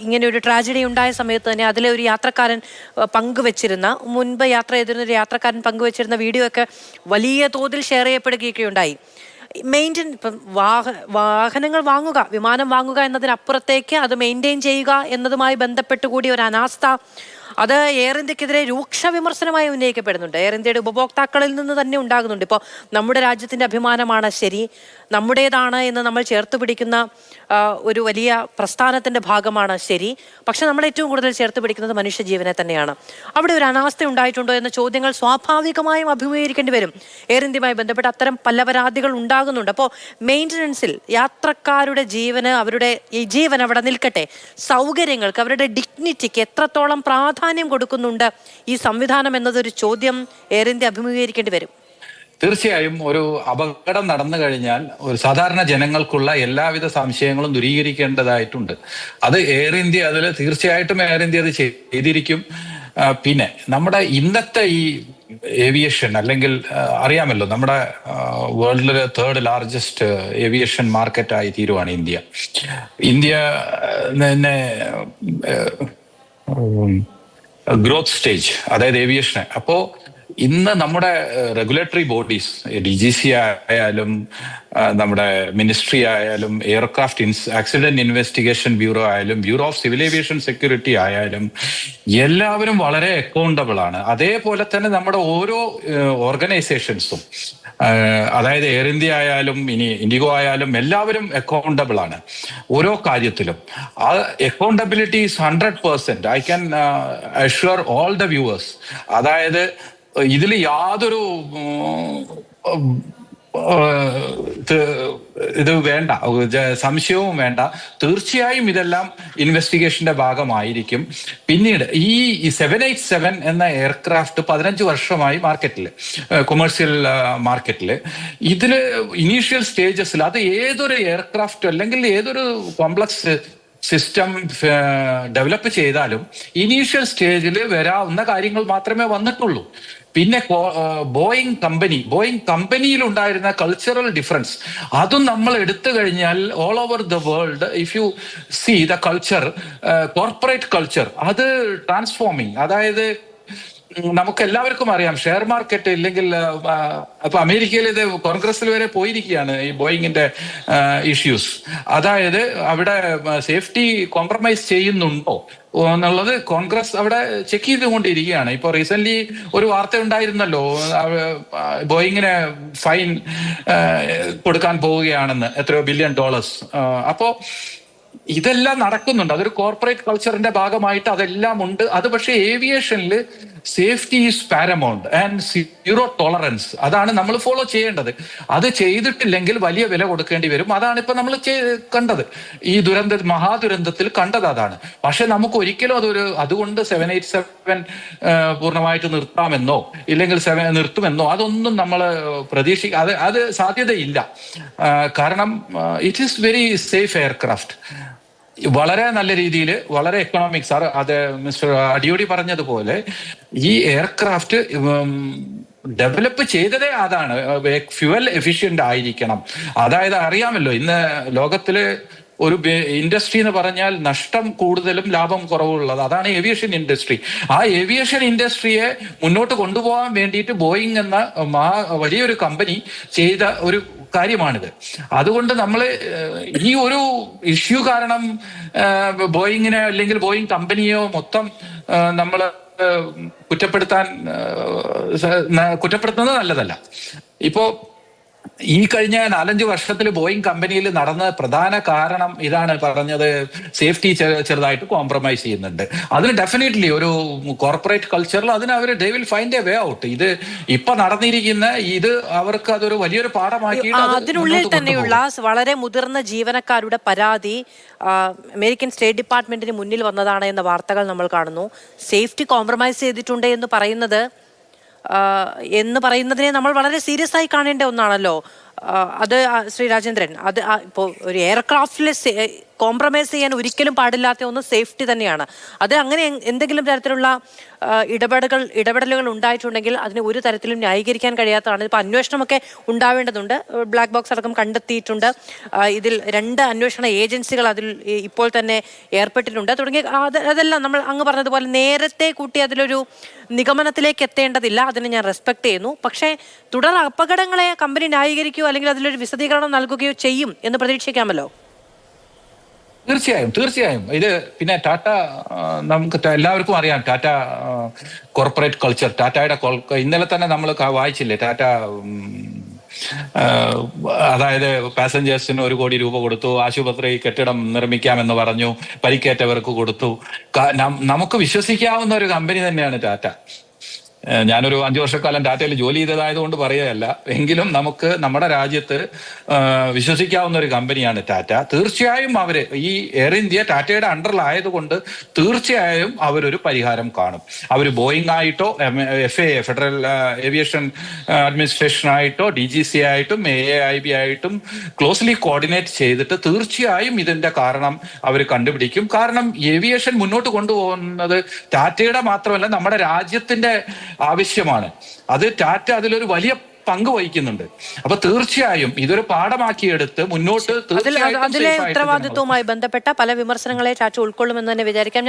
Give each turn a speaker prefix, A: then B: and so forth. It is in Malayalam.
A: ഇങ്ങനെ ഒരു ട്രാജഡി ഉണ്ടായ സമയത്ത് തന്നെ അതിലെ ഒരു യാത്രക്കാരൻ പങ്കുവച്ചിരുന്ന മുൻപ് യാത്ര ചെയ്തിരുന്ന ഒരു യാത്രക്കാരൻ പങ്കുവച്ചിരുന്ന വീഡിയോ ഒക്കെ വലിയ തോതിൽ ഷെയർ ചെയ്യപ്പെടുകയൊക്കെ ഉണ്ടായി മെയിന്റെയിൻ ഇപ്പം വാഹ വാഹനങ്ങൾ വാങ്ങുക വിമാനം വാങ്ങുക എന്നതിനപ്പുറത്തേക്ക് അത് മെയിന്റെയിൻ ചെയ്യുക എന്നതുമായി ബന്ധപ്പെട്ട് കൂടി ഒരു അനാസ്ഥ അത് എയർ ഇന്ത്യക്കെതിരെ രൂക്ഷ വിമർശനമായി ഉന്നയിക്കപ്പെടുന്നുണ്ട്. എയർ ഇന്ത്യയുടെ ഉപഭോക്താക്കളിൽ നിന്ന് തന്നെ ഉണ്ടാകുന്നുണ്ട്. ഇപ്പോൾ നമ്മുടെ രാജ്യത്തിന്റെ അഭിമാനമാണ് ശരി നമ്മുടേതാണ് എന്ന് നമ്മൾ ചേർത്ത് പിടിക്കുന്ന ഒരു വലിയ പ്രസ്ഥാനത്തിന്റെ ഭാഗമാണ് ശരി. പക്ഷെ നമ്മൾ ഏറ്റവും കൂടുതൽ ചേർത്ത് പിടിക്കുന്നത് മനുഷ്യജീവനെ തന്നെയാണ്. അവിടെ ഒരു അനാസ്ഥ ഉണ്ടായിട്ടുണ്ടോ എന്ന ചോദ്യങ്ങൾ സ്വാഭാവികമായും അഭിമുഖീകരിക്കേണ്ടി വരും. എയർ ഇന്ത്യയുമായി ബന്ധപ്പെട്ട് അത്തരം പല പരാതികൾ ഉണ്ടാകുന്നുണ്ട്. അപ്പോൾ മെയിന്റനൻസിൽ യാത്രക്കാരുടെ ജീവന് അവരുടെ ജീവൻ അവിടെ നിൽക്കട്ടെ. സൗകര്യങ്ങൾക്ക് അവരുടെ ഡിഗ്നിറ്റിക്ക് എത്രത്തോളം പ്രാധാന്യം കൊടുക്കുന്നുണ്ട്. ഈ സംവിധാനം എന്നതൊരു ചോദ്യം എയർ ഇന്ത്യ അഭിമുഖീകരിക്കേണ്ടി വരും.
B: തീർച്ചയായും ഒരു അപകടം നടന്നു കഴിഞ്ഞാൽ ഒരു സാധാരണ ജനങ്ങൾക്കുള്ള എല്ലാവിധ സംശയങ്ങളും ദൂരീകരിക്കേണ്ടതായിട്ടുണ്ട്. അത് എയർ ഇന്ത്യ അതിൽ തീർച്ചയായിട്ടും എയർ ഇന്ത്യ അത് ചെയ്തിരിക്കും. പിന്നെ നമ്മുടെ ഇന്നത്തെ ഈ ഏവിയേഷൻ അല്ലെങ്കിൽ അറിയാമല്ലോ നമ്മുടെ വേൾഡിലെ തേർഡ് ലാർജസ്റ്റ് ഏവിയേഷൻ മാർക്കറ്റായി തീരുവാണ് ഇന്ത്യ. ഇന്ത്യ ഗ്രോത്ത് സ്റ്റേജ് അതായത് ഏവിയേഷന് അപ്പോ ഇന്ന് നമ്മുടെ regulatory bodies D G C ആയാലും നമ്മുടെ മിനിസ്ട്രി ആയാലും aircraft ins accident investigation bureau ആയാലും bureau of civil aviation security ആയാലും എല്ലാവരും വളരെ അക്കൗണ്ടബിൾ ആണ്. അതേപോലെ തന്നെ നമ്മുടെ ഓരോ ഓർഗനൈസേഷൻസും അതായത് എയർ ഇന്ത്യ ആയാലും ഇനി ഇൻഡിഗോ ആയാലും എല്ലാവരും അക്കൗണ്ടബിൾ ആണ്. ഓരോ കാര്യത്തിലും. ആ accountability is hundred percent I can assure all the viewers അതായത് ഇതിൽ യാതൊരു ഇത് വേണ്ട. സംശയവും വേണ്ട. തീർച്ചയായും ഇതെല്ലാം ഇൻവെസ്റ്റിഗേഷന്റെ ഭാഗമായിരിക്കും. പിന്നീട് ഈ സെവൻ എയ്റ്റ് സെവൻ എന്ന എയർക്രാഫ്റ്റ് പതിനഞ്ച് വർഷമായി മാർക്കറ്റിൽ കൊമേഴ്സ്യൽ മാർക്കറ്റിൽ ഇതിൽ ഇനീഷ്യൽ സ്റ്റേജസിൽ അത് ഏതൊരു എയർക്രാഫ്റ്റ് അല്ലെങ്കിൽ ഏതൊരു കോംപ്ലക്സ് സിസ്റ്റം ഡെവലപ്പ് ചെയ്താലും ഇനീഷ്യൽ സ്റ്റേജിൽ വരാവുന്ന കാര്യങ്ങൾ മാത്രമേ വന്നിട്ടുള്ളൂ. പിന്നെ ബോയിങ് കമ്പനി ബോയിങ് കമ്പനിയിൽ ഉണ്ടായിരുന്ന കൾച്ചറൽ ഡിഫറൻസ് അതും നമ്മൾ എടുത്തു കഴിഞ്ഞാൽ all over the world if you see the culture corporate culture അത് ട്രാൻസ്ഫോമിങ് അതായത് നമുക്ക് എല്ലാവർക്കും അറിയാം. ഷെയർ മാർക്കറ്റ് ഇല്ലെങ്കിൽ അപ്പൊ അമേരിക്കയിൽ ഇത് കോൺഗ്രസിൽ വരെ പോയിരിക്കുകയാണ് ഈ ബോയിങ്ങിന്റെ ഇഷ്യൂസ് അതായത് അവിടെ സേഫ്റ്റി കോംപ്രമൈസ് ചെയ്യുന്നുണ്ടോ എന്നുള്ളത് കോൺഗ്രസ് അവിടെ ചെക്ക് ചെയ്തുകൊണ്ടിരിക്കുകയാണ്. ഇപ്പൊ റീസെന്റ് ഒരു വാർത്ത ഉണ്ടായിരുന്നല്ലോ ബോയിങ്ങിന് ഫൈൻ കൊടുക്കാൻ പോവുകയാണെന്ന് എത്രയോ ബില്യൺ ഡോളേഴ്സ് അപ്പോ ഇതെല്ലാം നടക്കുന്നുണ്ട്. അതൊരു കോർപ്പറേറ്റ് കൾച്ചറിന്റെ ഭാഗമായിട്ട് അതെല്ലാം ഉണ്ട്. അത് പക്ഷേ ഏവിയേഷനിൽ safety is paramount and zero tolerance അതാണ് നമ്മൾ ഫോളോ ചെയ്യേണ്ടത്. അത് ചെയ്തിട്ടില്ലെങ്കിൽ വലിയ വില കൊടുക്കേണ്ടി വരും. അതാണ് ഇപ്പൊ നമ്മൾ കണ്ടത്. ഈ ദുരന്ത മഹാദുരന്തത്തിൽ കണ്ടത് അതാണ്. പക്ഷെ നമുക്ക് ഒരിക്കലും അതൊരു അതുകൊണ്ട് സെവൻ എയ്റ്റ് സെവൻ പൂർണമായിട്ട് നിർത്താമെന്നോ ഇല്ലെങ്കിൽ സെവൻ നിർത്തുമെന്നോ അതൊന്നും നമ്മൾ പ്രതീക്ഷ അത് അത് സാധ്യതയില്ല. കാരണം it is very safe aircraft വളരെ നല്ല രീതിയിൽ വളരെ എക്കണോമിക് സാർ അത് മിസ്റ്റർ അടിയോടി പറഞ്ഞതുപോലെ ഈ എയർക്രാഫ്റ്റ് ഡെവലപ്പ് ചെയ്തതേ അതാണ്. ഫ്യുവൽ എഫിഷ്യന്റ് ആയിരിക്കണം. അതായത് അറിയാമല്ലോ ഇന്ന് ലോകത്തിൽ ഒരു ഇൻഡസ്ട്രി എന്ന് പറഞ്ഞാൽ നഷ്ടം കൂടുതലും ലാഭം കുറവുള്ളത്. അതാണ് ഏവിയേഷൻ ഇൻഡസ്ട്രി ആ ഏവിയേഷൻ ഇൻഡസ്ട്രിയെ മുന്നോട്ട് കൊണ്ടുപോകാൻ വേണ്ടിയിട്ട് ബോയിങ് എന്ന വലിയൊരു കമ്പനി ചെയ്ത ഒരു കാര്യമാണിത്. അതുകൊണ്ട് നമ്മൾ ഈ ഒരു ഇഷ്യൂ കാരണം ബോയിങ്ങിനെ അല്ലെങ്കിൽ ബോയിങ് കമ്പനിയോ മൊത്തം നമ്മൾ കുറ്റപ്പെടുത്താൻ കുറ്റപ്പെടുത്തുന്നത് നല്ലതല്ല. ഇപ്പോ ഈ കഴിഞ്ഞ നാലഞ്ച് വർഷത്തിൽ ബോയിങ് കമ്പനിയിൽ നടന്ന പ്രധാന കാരണം ഇതാണ് പറഞ്ഞത് സേഫ്റ്റി ചെറുതായിട്ട് കോംപ്രമൈസ് ചെയ്യുന്നുണ്ട്. അതിന് ഡെഫിനറ്റ്ലി ഒരു കോർപ്പറേറ്റ് കൾച്ചറിൽ അതിന് അവർ they will find a way out ഇത് ഇപ്പൊ നടന്നിരിക്കുന്ന ഇത് അവർക്ക് അതൊരു വലിയൊരു പാഠമാക്കി
A: അതിനുള്ളിൽ തന്നെയുള്ള വളരെ മുതിർന്ന ജീവനക്കാരുടെ പരാതി അമേരിക്കൻ സ്റ്റേറ്റ് ഡിപ്പാർട്ട്മെന്റിന് മുന്നിൽ വന്നതാണ് എന്ന വാർത്തകൾ നമ്മൾ കാണുന്നു. സേഫ്റ്റി കോംപ്രമൈസ് ചെയ്തിട്ടുണ്ട് എന്ന് പറയുന്നത് എന്ന് പറയുന്നതിനെ നമ്മൾ വളരെ സീരിയസ് ആയി കാണേണ്ട ഒന്നാണല്ലോ. അത് ശ്രീ രാജേന്ദ്രൻ അത് ഇപ്പോൾ ഒരു എയർക്രാഫ്റ്റിൽ കോംപ്രമൈസ് ചെയ്യാൻ ഒരിക്കലും പാടില്ലാത്ത ഒന്ന് സേഫ്റ്റി തന്നെയാണ്. അത് അങ്ങനെ എന്തെങ്കിലും തരത്തിലുള്ള ഇടപെടലുകൾ ഇടപെടലുകൾ ഉണ്ടായിട്ടുണ്ടെങ്കിൽ അതിനെ ഒരു തരത്തിലും ന്യായീകരിക്കാൻ കഴിയാത്തതാണ്. ഇപ്പോൾ അന്വേഷണമൊക്കെ ഉണ്ടാവേണ്ടതുണ്ട്. ബ്ലാക്ക് ബോക്സ് അടക്കം കണ്ടെത്തിയിട്ടുണ്ട്. ഇതിൽ രണ്ട് അന്വേഷണ ഏജൻസികൾ അതിൽ ഇപ്പോൾ തന്നെ ഏർപ്പെട്ടിട്ടുണ്ട്. തുടങ്ങിയ അത് അതെല്ലാം നമ്മൾ അങ്ങ് പറഞ്ഞതുപോലെ നേരത്തെ കൂട്ടി അതിലൊരു നിഗമനത്തിലേക്ക് എത്തേണ്ടതില്ല. അതിനെ ഞാൻ റെസ്പെക്ട് ചെയ്യുന്നു. പക്ഷേ തുടർ അപകടങ്ങളെ കമ്പനി ന്യായീകരിക്കുകയോ അല്ലെങ്കിൽ അതിലൊരു വിശദീകരണം നൽകുകയോ ചെയ്യും എന്ന് പ്രതീക്ഷിക്കാമല്ലോ?
B: തീർച്ചയായും തീർച്ചയായും. ഇത് പിന്നെ ടാറ്റ നമുക്ക് എല്ലാവർക്കും അറിയാം ടാറ്റ കോർപ്പറേറ്റ് കൾച്ചർ. ടാറ്റയുടെ ഇന്നലെ തന്നെ നമ്മൾ വായിച്ചില്ലേ? ടാറ്റ അതായത് പാസഞ്ചേഴ്സിന് ഒരു കോടി രൂപ കൊടുത്തു ആശുപത്രി കെട്ടിടം നിർമ്മിക്കാമെന്ന് പറഞ്ഞു പരിക്കേറ്റവർക്ക് കൊടുത്തു. നമുക്ക് വിശ്വസിക്കാവുന്ന ഒരു കമ്പനി തന്നെയാണ് ടാറ്റ. ഞാനൊരു അഞ്ചു വർഷക്കാലം ടാറ്റയിൽ ജോലി ചെയ്തതായതുകൊണ്ട് പറയുകയല്ല. എങ്കിലും നമുക്ക് നമ്മുടെ രാജ്യത്ത് വിശ്വസിക്കാവുന്ന ഒരു കമ്പനിയാണ് ടാറ്റ. തീർച്ചയായും അവർ ഈ എയർ ഇന്ത്യ ടാറ്റയുടെ അണ്ടറിലായതുകൊണ്ട് തീർച്ചയായും അവരൊരു പരിഹാരം കാണും. അവർ ബോയിങ് ആയിട്ടോ F A federal aviation administration ആയിട്ടോ ഡി ജി സി ആയിട്ടും എ എ ഐ ബി ആയിട്ടും ക്ലോസ്ലി കോർഡിനേറ്റ് ചെയ്തിട്ട് തീർച്ചയായും ഇതിന്റെ കാരണം അവർ കണ്ടുപിടിക്കും. കാരണം ഏവിയേഷൻ മുന്നോട്ട് കൊണ്ടുപോകുന്നത് ടാറ്റയുടെ മാത്രമല്ല നമ്മുടെ രാജ്യത്തിന്റെ ആവശ്യമാണ്. അത് ടാറ്റ അതിലൊരു വലിയ പങ്ക് വഹിക്കുന്നുണ്ട്. അപ്പൊ തീർച്ചയായും ഇതൊരു പാഠമാക്കിയെടുത്ത് മുന്നോട്ട് തീർച്ചയായും
A: അതിലെ ഉത്തരവാദിത്വവുമായി ബന്ധപ്പെട്ട പല വിമർശനങ്ങളെ ടാറ്റ ഉൾക്കൊള്ളുമെന്ന് തന്നെ വിചാരിക്കാം.